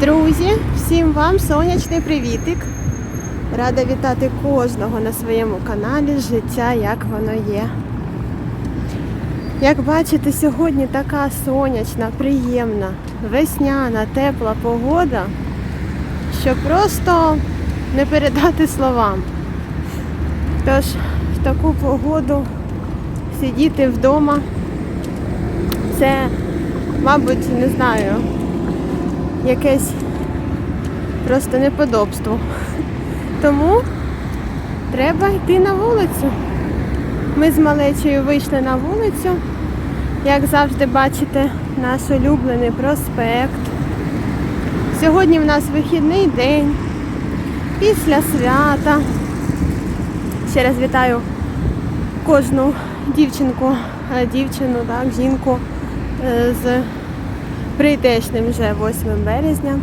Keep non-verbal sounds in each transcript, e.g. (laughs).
Друзі, всім вам сонячний привітик. Рада вітати кожного на своєму каналі Життя, як воно є. Як бачите, сьогодні така сонячна, приємна, весняна, тепла погода, що просто не передати словам. Тож в таку погоду сидіти вдома це, мабуть, не знаю, якесь просто неподобство. Тому треба йти на вулицю. Ми з малечею вийшли на вулицю. Як завжди бачите, наш улюблений проспект. Сьогодні в нас вихідний день після свята. Ще раз вітаю кожну дівчинку, е, дівчину, так, жінку е, з прийдешним вже 8 березня.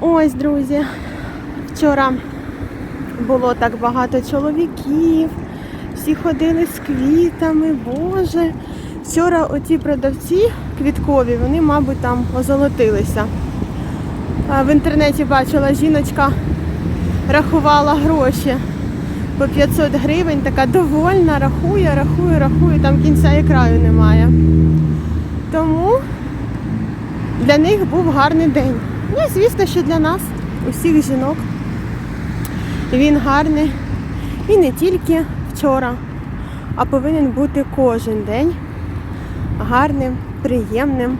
Ось, друзі, вчора було так багато чоловіків, всі ходили з квітами, боже. Вчора оці продавці квіткові, вони, мабуть, там озолотилися. В інтернеті бачила, жіночка рахувала гроші по 500 гривень, така довольна, рахує, рахує, рахує, там кінця і краю немає. Тому для них був гарний день. Ну і звісно, що для нас, усіх жінок, він гарний. І не тільки вчора, а повинен бути кожен день гарним, приємним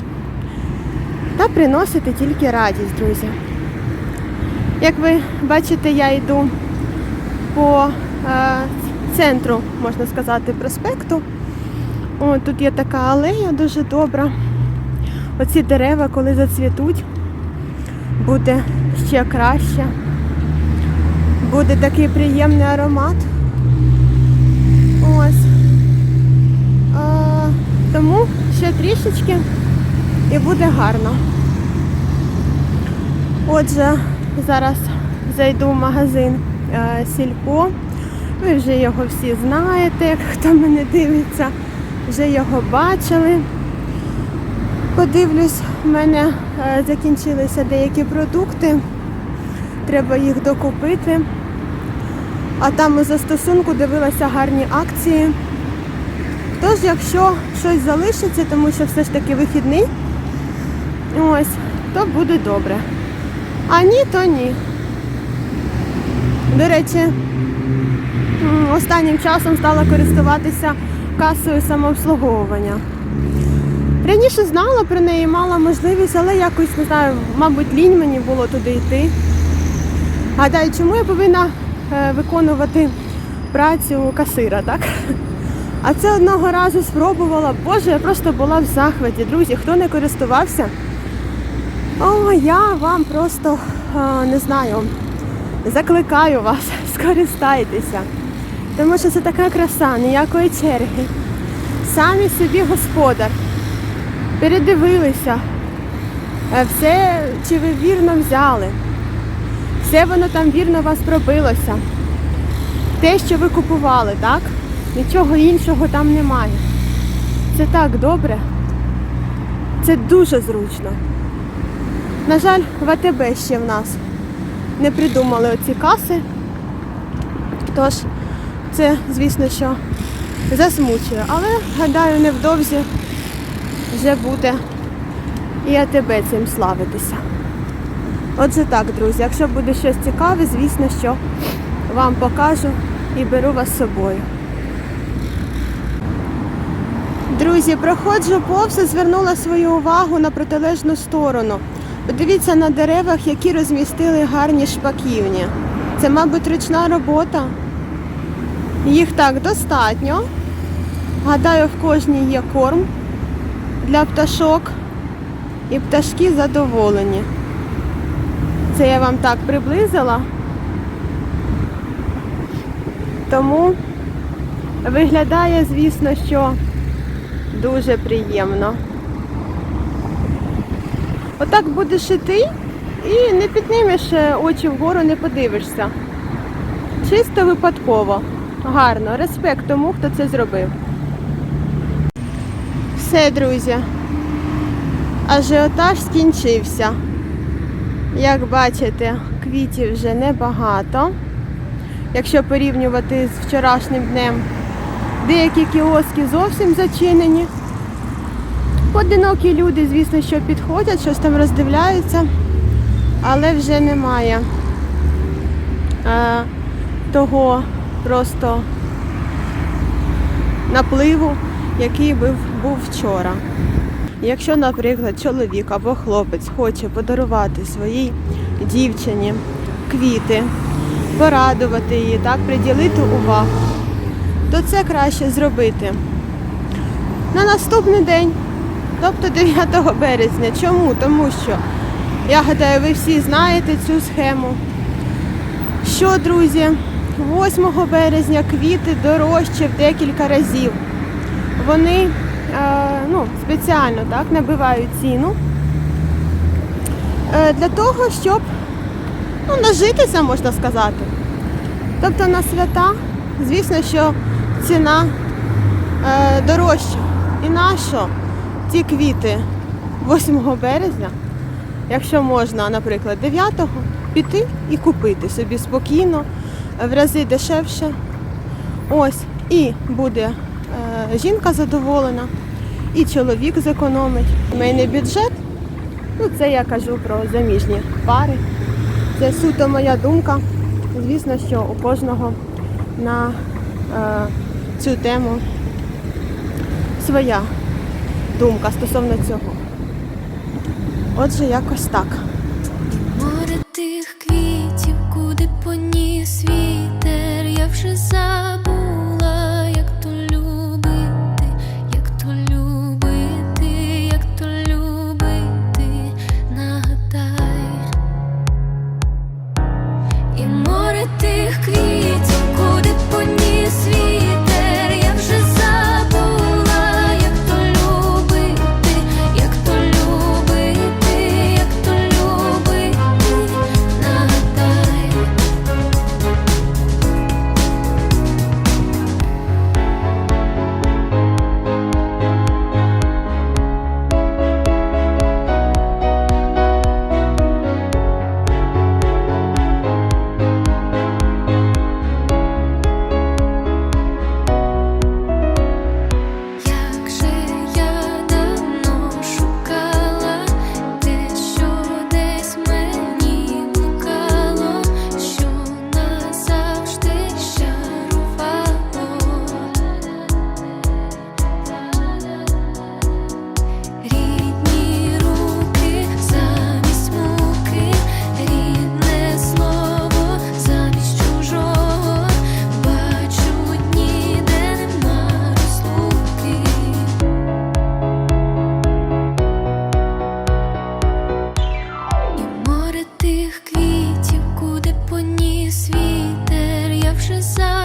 та приносити тільки радість, друзі. Як ви бачите, я йду по е, центру, можна сказати, проспекту. О, тут є така алея дуже добра. Оці дерева, коли зацвітуть, буде ще краще. Буде такий приємний аромат. Ось. А, тому ще трішечки і буде гарно. Отже, зараз зайду в магазин е, Сільпо. Ви вже його всі знаєте, хто мене дивиться, вже його бачили. Подивлюсь, в мене е, закінчилися деякі продукти. Треба їх докупити. А там у застосунку дивилася гарні акції. Тож, якщо щось залишиться, тому що все ж таки вихідний, ось, то буде добре. А ні, то ні. До речі, останнім часом стала користуватися касою самообслуговування. Раніше знала про неї, мала можливість, але якось не знаю, мабуть, лінь мені було туди йти. Гадаю, чому я повинна е, виконувати працю касира, так? А це одного разу спробувала. Боже, я просто була в захваті. Друзі, хто не користувався, о, я вам просто е, не знаю, закликаю вас, (laughs) скористайтеся. Тому що це така краса, ніякої черги. Самі собі господар передивилися, е, все, чи ви вірно взяли, все воно там вірно вас пробилося. Те, що ви купували, так? Нічого іншого там немає. Це так добре. Це дуже зручно. На жаль, в ще в нас не придумали оці каси. Тож це, звісно, що засмучує. Але, гадаю, невдовзі вже буде і АТБ цим славитися. Отже так, друзі, якщо буде щось цікаве, звісно, що вам покажу і беру вас з собою. Друзі, проходжу повз і звернула свою увагу на протилежну сторону. Подивіться на деревах, які розмістили гарні шпаківні. Це, мабуть, ручна робота. Їх так достатньо. Гадаю, в кожній є корм для пташок. І пташки задоволені. Це я вам так приблизила. Тому виглядає, звісно, що дуже приємно. Отак будеш іти і не піднімеш е, очі вгору, не подивишся. Чисто випадково. Гарно. Респект тому, хто це зробив. Все, друзі. Ажіотаж скінчився. Як бачите, квітів вже небагато. Якщо порівнювати з вчорашнім днем, деякі кіоски зовсім зачинені. Поодинокі люди, звісно, що підходять, щось там роздивляються, але вже немає е, того просто напливу, який був, був вчора. Якщо, наприклад, чоловік або хлопець хоче подарувати своїй дівчині квіти, порадувати її, так, приділити увагу, то це краще зробити на наступний день, тобто 9 березня. Чому? Тому що, я гадаю, ви всі знаєте цю схему. Що, друзі, 8 березня квіти дорожче в декілька разів. Вони е, ну, спеціально так, набивають ціну е, для того, щоб ну, нажитися, можна сказати. Тобто на свята, звісно, що ціна е, дорожча. І нащо ці квіти 8 березня, якщо можна, наприклад, 9-го, піти і купити собі спокійно, в рази дешевше. Ось, і буде жінка задоволена, і чоловік зекономить. Сімейний бюджет, ну це я кажу про заміжні пари. Це суто моя думка. Звісно, що у кожного на е, цю тему своя думка стосовно цього. Отже, якось так. as I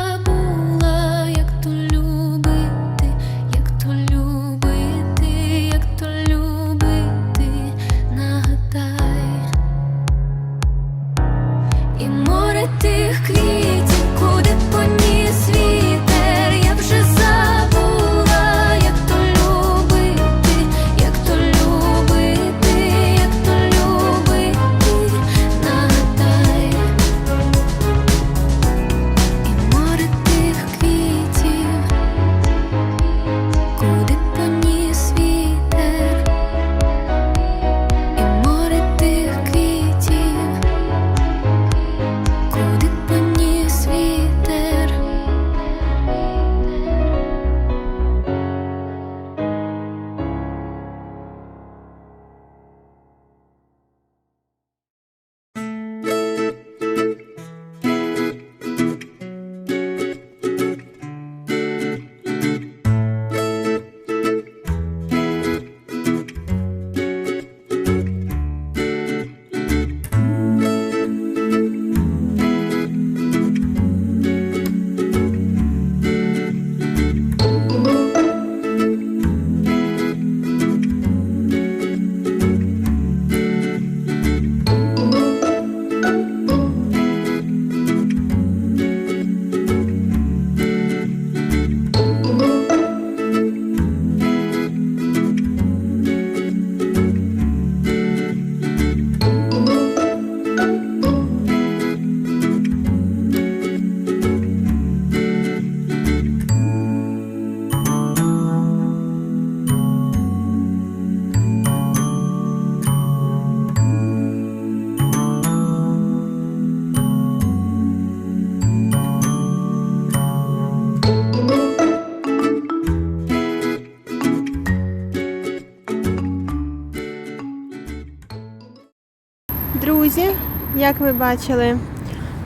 як ви бачили,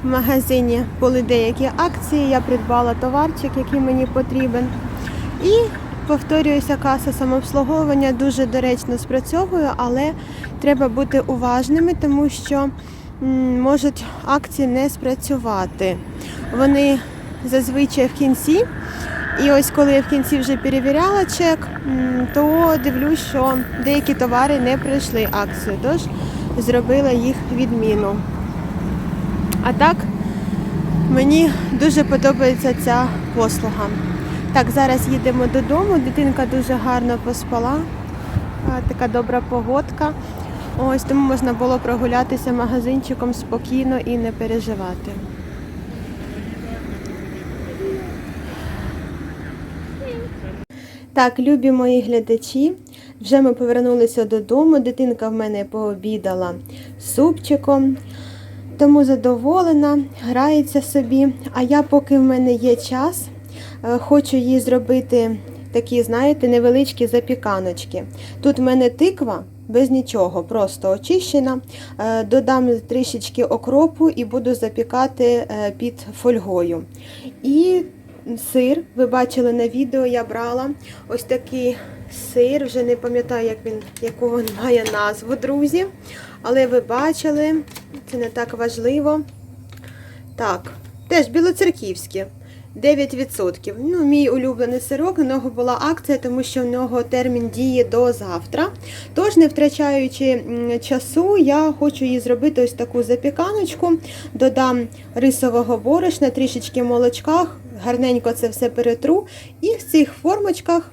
в магазині були деякі акції. Я придбала товарчик, який мені потрібен. І повторююся, каса самообслуговування дуже доречно спрацьовує, але треба бути уважними, тому що можуть акції не спрацювати. Вони зазвичай в кінці. І ось коли я в кінці вже перевіряла чек, то дивлюсь, що деякі товари не пройшли акцію, тож зробила їх відміну. А так, мені дуже подобається ця послуга. Так, зараз їдемо додому. Дитинка дуже гарно поспала. Така добра погодка. Ось тому можна було прогулятися магазинчиком спокійно і не переживати. Так, любі мої глядачі, вже ми повернулися додому. Дитинка в мене пообідала супчиком, тому задоволена, грається собі. А я, поки в мене є час, е, хочу їй зробити такі, знаєте, невеличкі запіканочки. Тут в мене тиква. Без нічого, просто очищена. Е, Додам трішечки окропу і буду запікати е, під фольгою. І сир, ви бачили на відео, я брала ось такий сир, вже не пам'ятаю, як він, якого він має назву, друзі. Але ви бачили, це не так важливо. Так, теж білоцерківське. 9%. Ну, мій улюблений сирок, на нього була акція, тому що в нього термін діє до завтра. Тож, не втрачаючи часу, я хочу їй зробити ось таку запіканочку. Додам рисового борошна, трішечки молочка, гарненько це все перетру. І в цих формочках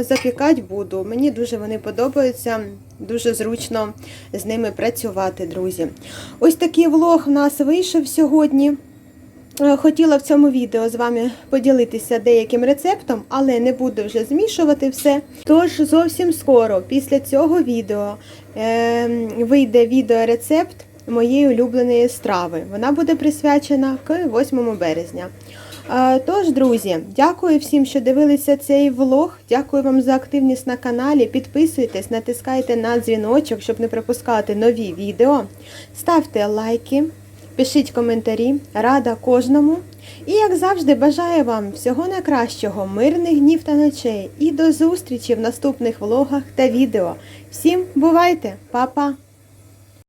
запікати буду. Мені дуже вони подобаються. Дуже зручно з ними працювати, друзі. Ось такий влог у нас вийшов сьогодні. Е, Хотіла в цьому відео з вами поділитися деяким рецептом, але не буду вже змішувати все. Тож зовсім скоро після цього відео е, вийде відеорецепт моєї улюбленої страви. Вона буде присвячена к 8 березня. Тож, друзі, дякую всім, що дивилися цей влог. Дякую вам за активність на каналі. Підписуйтесь, натискайте на дзвіночок, щоб не пропускати нові відео. Ставте лайки. Пишіть коментарі, рада кожному. І, як завжди, бажаю вам всього найкращого, мирних днів та ночей. І до зустрічі в наступних влогах та відео. Всім бувайте, Па-па!